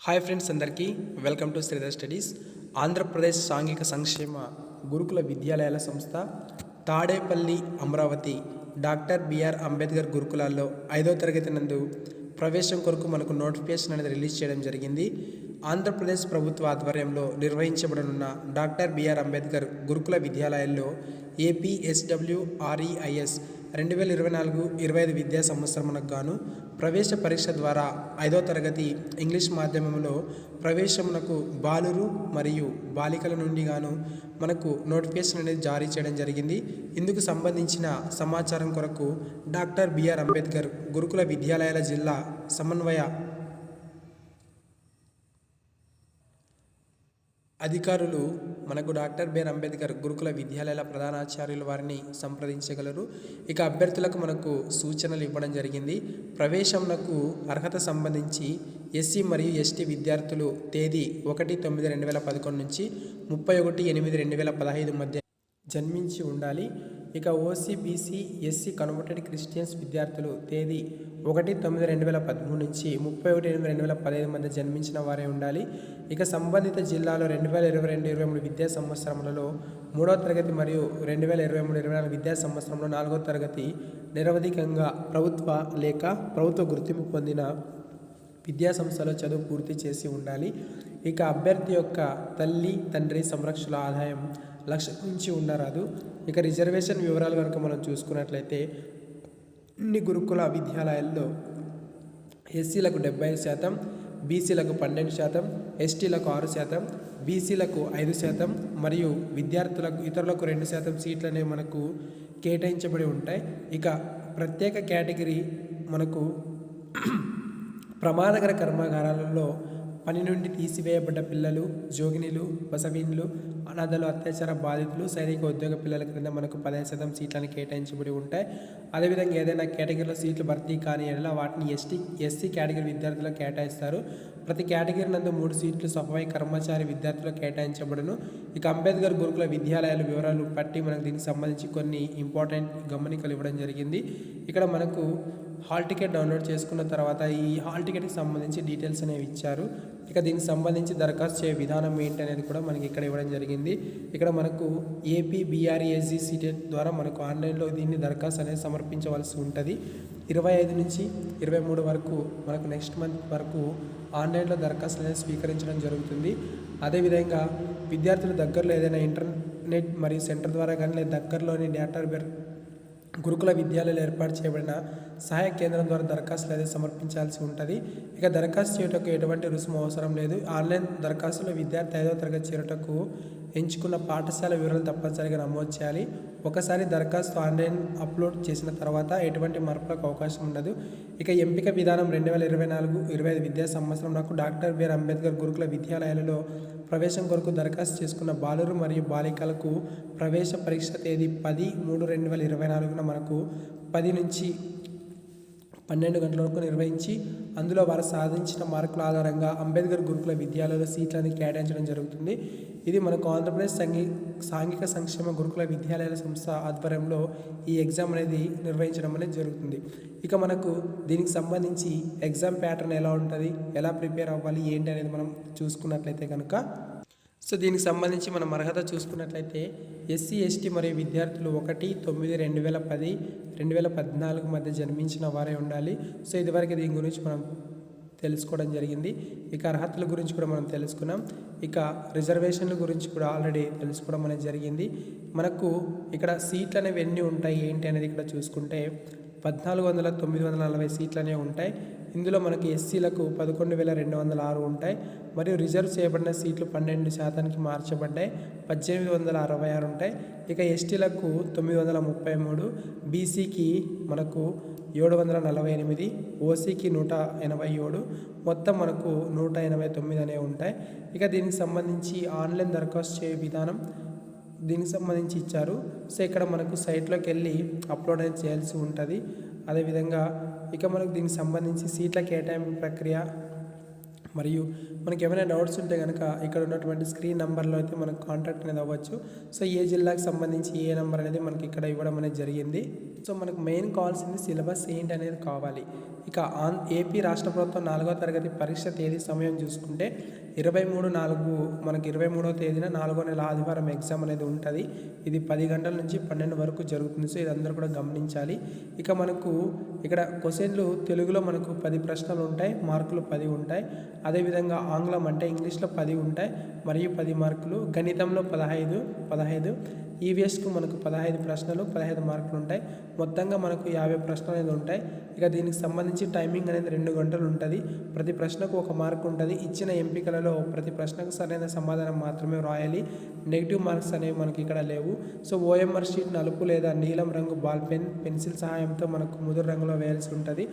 Hi friends అందరికీ welcome to Sridhar studies Andhra Pradesh సాంఘిక సంక్షేమ గురుకుల విద్యాలయాల సంస్థ తాడేపల్లి అమరావతి డాక్టర్ బిఆర్ అంబేద్కర్ గురుకులాల్లో ఐదో తరగతి నందు ప్రవేశం కొరకు మనకు నోటిఫికేషన్ అనేది రిలీజ్ చేయడం జరిగింది. ఆంధ్రప్రదేశ్ ప్రభుత్వ ఆధ్వర్యంలో నిర్వహించబడనున్న డాక్టర్ బిఆర్ అంబేద్కర్ గురుకుల విద్యాలయాల్లో ఏపీఎస్డబ్ల్యూఆర్ఈఐఎస్ ఆర్ఈఐఎస్ రెండు వేల ఇరవై నాలుగు ఇరవై ఐదు విద్యా సంవత్సరమునకు గాను ప్రవేశ పరీక్ష ద్వారా ఐదో తరగతి ఇంగ్లీష్ మాధ్యమంలో ప్రవేశమునకు బాలురు మరియు బాలికల నుండి గాను మనకు నోటిఫికేషన్ అనేది జారీ చేయడం జరిగింది. ఇందుకు సంబంధించిన సమాచారం కొరకు డాక్టర్ బిఆర్ అంబేద్కర్ గురుకుల విద్యాలయాల జిల్లా సమన్వయ అధికారులు మనకు డాక్టర్ బిఆర్ అంబేద్కర్ గురుకుల విద్యాలయాల ప్రధానాచార్యులు వారిని సంప్రదించగలరు. ఇక అభ్యర్థులకు మనకు సూచనలు ఇవ్వడం జరిగింది. ప్రవేశంలకు అర్హత సంబంధించి ఎస్సీ మరియు ఎస్టీ విద్యార్థులు తేదీ ఒకటి తొమ్మిది రెండు వేల పదకొండు నుంచి ముప్పై ఒకటి ఎనిమిది రెండు వేల పదహైదు మధ్య జన్మించి ఉండాలి. ఇక OC BC SC converted Christians విద్యార్థులు తేదీ ఒకటి తొమ్మిది రెండు వేల పదమూడు నుంచి ముప్పై ఒకటి ఎనిమిది రెండు వేల పదహైదు మధ్య జన్మించిన వారే ఉండాలి. ఇక సంబంధిత జిల్లాలో రెండు వేల ఇరవై రెండు ఇరవై మూడు విద్యా సంవత్సరములలో మూడవ తరగతి మరియు రెండు వేల ఇరవై మూడు ఇరవై నాలుగు విద్యా సంవత్సరంలో నాలుగో తరగతి నిరవధికంగా ప్రభుత్వ లేక ప్రభుత్వ గుర్తింపు పొందిన విద్యా సంస్థలో చదువు పూర్తి చేసి ఉండాలి. ఇక అభ్యర్థి యొక్క తల్లి తండ్రి సంరక్షణ ఆదాయం లక్ష నుంచి ఉండరాదు. ఇక రిజర్వేషన్ వివరాలు కనుక మనం చూసుకున్నట్లయితే అన్ని గురుకుల విద్యాలయాల్లో ఎస్సీలకు డెబ్బై శాతం బీసీలకు పన్నెండు శాతం ఎస్టీలకు ఆరు శాతం బీసీలకు ఐదు శాతం మరియు విద్యార్థులకు ఇతరులకు రెండు శాతం సీట్లు అనేవి మనకు కేటాయించబడి ఉంటాయి. ఇక ప్రత్యేక కేటగిరీ మనకు ప్రమాదకర కర్మాగారాలలో పని నుండి తీసివేయబడ్డ పిల్లలు జోగినిలు బసవీన్లు అనాథలు అత్యాచార బాధితులు సైనిక ఉద్యోగ పిల్లల క్రింద మనకు పదిహేను శాతం సీట్లను కేటాయించబడి ఉంటాయి అదేవిధంగా ఏదైనా కేటగిరీలో సీట్లు భర్తీ కాని ఎలా వాటిని ఎస్టీ ఎస్సీ కేటగిరీ విద్యార్థులకు కేటాయిస్తారు. ప్రతి కేటగిరీ నందు మూడు సీట్లు సఫాయి కర్మచారి విద్యార్థులకు కేటాయించబడును. ఇక అంబేద్కర్ గురుకుల విద్యాలయాల వివరాలు పట్టి మనకు దీనికి సంబంధించి కొన్ని ఇంపార్టెంట్ గమనికలు ఇవ్వడం జరిగింది. ఇక్కడ మనకు హాల్ టికెట్ డౌన్లోడ్ చేసుకున్న తర్వాత ఈ హాల్ టికెట్కి సంబంధించి డీటెయిల్స్ అనేవి ఇచ్చారు. ఇక దీనికి సంబంధించి దరఖాస్తు చేయ విధానం ఏంటి అనేది కూడా మనకి ఇక్కడ ఇవ్వడం జరిగింది. ఇక్కడ మనకు ఏపీ బీఆర్ఏజీ సీటెట్ ద్వారా మనకు ఆన్లైన్లో దీన్ని దరఖాస్తు అనేది సమర్పించవలసి ఉంటుంది. ఇరవై ఐదు నుంచి ఇరవై మూడు వరకు మనకు నెక్స్ట్ మంత్ వరకు ఆన్లైన్లో దరఖాస్తు అనేది స్వీకరించడం జరుగుతుంది. అదేవిధంగా విద్యార్థుల దగ్గరలో ఏదైనా ఇంటర్నెట్ మరియు సెంటర్ ద్వారా కానీ లేదా దగ్గరలోని డేటా గురుకుల విద్యాలయాలు ఏర్పాటు చేయబడిన సహాయ కేంద్రం ద్వారా దరఖాస్తులు అనేది సమర్పించాల్సి ఉంటుంది. ఇక దరఖాస్తు చేయుటకు ఎటువంటి రుసుము అవసరం లేదు. ఆన్లైన్ దరఖాస్తులో విద్యార్థి ఐదవ తరగతి చేరుటకు ఎంచుకున్న పాఠశాల వివరాలు తప్పనిసరిగా నమోదు చేయాలి. ఒకసారి దరఖాస్తు ఆన్లైన్ అప్లోడ్ చేసిన తర్వాత ఎటువంటి మార్పులకు అవకాశం ఉండదు. ఇక ఎంపిక విధానం రెండు వేల ఇరవై నాలుగు ఇరవై ఐదు విద్యా సంవత్సరం నాకు డాక్టర్ బిఆర్ అంబేద్కర్ గురుకుల విద్యాలయాలలో ప్రవేశం కొరకు దరఖాస్తు చేసుకున్న బాలురు మరియు బాలికలకు ప్రవేశ పరీక్ష తేదీ పది మూడు రెండు వేల ఇరవై నాలుగున మనకు పది నుంచి పన్నెండు గంటల వరకు నిర్వహించి అందులో వారు సాధించిన మార్కుల ఆధారంగా అంబేద్కర్ గురుకుల విద్యాలయాల సీట్లను కేటాయించడం జరుగుతుంది. ఇది మనకు ఆంధ్రప్రదేశ్ సంఘీ సాంఘిక సంక్షేమ గురుకుల విద్యాలయాల సంస్థ ఆధ్వర్యంలో ఈ ఎగ్జామ్ అనేది నిర్వహించడం అనేది జరుగుతుంది. ఇక మనకు దీనికి సంబంధించి ఎగ్జామ్ ప్యాటర్న్ ఎలా ఉంటుంది? ఎలా ప్రిపేర్ అవ్వాలి? ఏంటి అనేది మనం చూసుకున్నట్లయితే కనుక సో దీనికి సంబంధించి మనం అర్హత చూసుకున్నట్లయితే ఎస్సీ ఎస్టీ మరియు విద్యార్థులు ఒకటి తొమ్మిది రెండు వేల పది రెండు వేల పద్నాలుగు మధ్య జన్మించిన వారే ఉండాలి. సో ఇదివరకు దీని గురించి మనం తెలుసుకోవడం జరిగింది. ఇక అర్హతల గురించి కూడా మనం తెలుసుకున్నాం. ఇక రిజర్వేషన్ల గురించి కూడా ఆల్రెడీ తెలుసుకోవడం అనేది జరిగింది. మనకు ఇక్కడ సీట్లు అనేవి ఎన్ని ఉంటాయి ఏంటి అనేది ఇక్కడ చూసుకుంటే పద్నాలుగు వందల తొమ్మిది వందల నలభై సీట్లు అనేవి ఉంటాయి. ఇందులో మనకి ఎస్సీలకు పదకొండు వేల రెండు వందల ఆరు ఉంటాయి. మరియు రిజర్వ్ చేయబడిన సీట్లు పన్నెండు శాతానికి మార్చబడ్డాయి. పద్దెనిమిది వందల అరవై ఆరు ఉంటాయి. ఇక ఎస్టీలకు తొమ్మిది వందల ముప్పై మూడు బీసీకి మనకు ఏడు వందల నలభై ఎనిమిది ఓసీకి నూట ఎనభై ఏడు మొత్తం మనకు నూట ఎనభై తొమ్మిది అనేవి ఉంటాయి. ఇక దీనికి సంబంధించి ఆన్లైన్ దరఖాస్తు చేయ విధానం దీనికి సంబంధించి ఇచ్చారు. సో ఇక్కడ మనకు సైట్లోకి వెళ్ళి అప్లోడ్ అనేది చేయాల్సి ఉంటుంది. అదేవిధంగా ఇక మనకు దీనికి సంబంధించి సీట్ల కేటాయింపు ప్రక్రియ మరియు మనకి ఏమైనా డౌట్స్ ఉంటే కనుక ఇక్కడ ఉన్నటువంటి స్క్రీన్ నెంబర్లో అయితే మనకు కాంటాక్ట్ అనేది అవ్వచ్చు. సో ఏ జిల్లాకు సంబంధించి ఏ నెంబర్ అనేది మనకి ఇక్కడ ఇవ్వడం అనేది జరిగింది. సో మనకు మెయిన్ కావాల్సింది సిలబస్ ఏంటి అనేది కావాలి. ఇక ఆన్ ఏపీ రాష్ట్ర ప్రభుత్వం నాలుగో తరగతి పరీక్ష తేదీ సమయం చూసుకుంటే ఇరవై మూడు నాలుగు మనకి ఇరవై మూడో తేదీన నాలుగో నెల ఆదివారం ఎగ్జామ్ అనేది ఉంటుంది. ఇది పది గంటల నుంచి పన్నెండు వరకు జరుగుతుంది. సో ఇది అందరూ కూడా గమనించాలి. ఇక మనకు ఇక్కడ క్వశ్చన్లు తెలుగులో మనకు పది ప్రశ్నలు ఉంటాయి మార్కులు పది ఉంటాయి. అదేవిధంగా ఆంగ్లం అంటే ఇంగ్లీష్లో పది ఉంటాయి మరియు పది మార్కులు గణితంలో పదహైదు పదహైదు ఈవీఎస్కు మనకు పదహైదు ప్రశ్నలు పదహైదు మార్కులు ఉంటాయి. మొత్తంగా మనకు యాభై ప్రశ్నలు అనేది ఉంటాయి. ఇక దీనికి సంబంధించి టైమింగ్ అనేది రెండు గంటలు ఉంటుంది. ప్రతి ప్రశ్నకు ఒక మార్క్ ఉంటుంది. ఇచ్చిన ఎంపికలలో ప్రతి ప్రశ్నకు సరైన సమాధానం మాత్రమే రాయాలి. నెగిటివ్ మార్క్స్ అనేవి మనకి ఇక్కడ లేవు. సో ఓఎంఆర్ షీట్ నలుపు లేదా నీలం రంగు బాల్ పెన్ పెన్సిల్ సహాయంతో మనకు ముదురు రంగులో వేయాల్సి ఉంటుంది.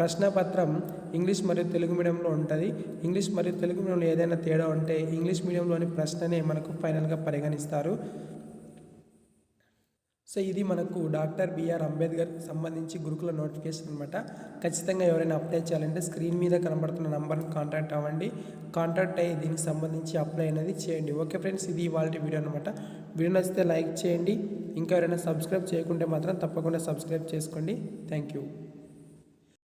ప్రశ్నపత్రం ఇంగ్లీష్ మరియు తెలుగు మీడియంలో ఉంటుంది. ఇంగ్లీష్ మరియు తెలుగు మీడియంలో ఏదైనా తేడా ఉంటే ఇంగ్లీష్ మీడియంలోని ప్రశ్ననే మనకు ఫైనల్గా పరిగణిస్తారు. సో ఇది మనకు డాక్టర్ బిఆర్ అంబేద్కర్ సంబంధించి గురుకుల నోటిఫికేషన్ అనమాట ఖచ్చితంగా ఎవరైనా అప్లై చేయాలంటే స్క్రీన్ మీద కనబడుతున్న నంబర్ని కాంటాక్ట్ అవ్వండి. కాంటాక్ట్ అయ్యి దీనికి సంబంధించి అప్లై అనేది చేయండి. ఓకే ఫ్రెండ్స్ ఇది ఇవాళ వీడియో అనమాట వీడియో నచ్చితే లైక్ చేయండి. ఇంకా ఎవరైనా సబ్స్క్రైబ్ చేయకుంటే మాత్రం తప్పకుండా సబ్స్క్రైబ్ చేసుకోండి. Thank you.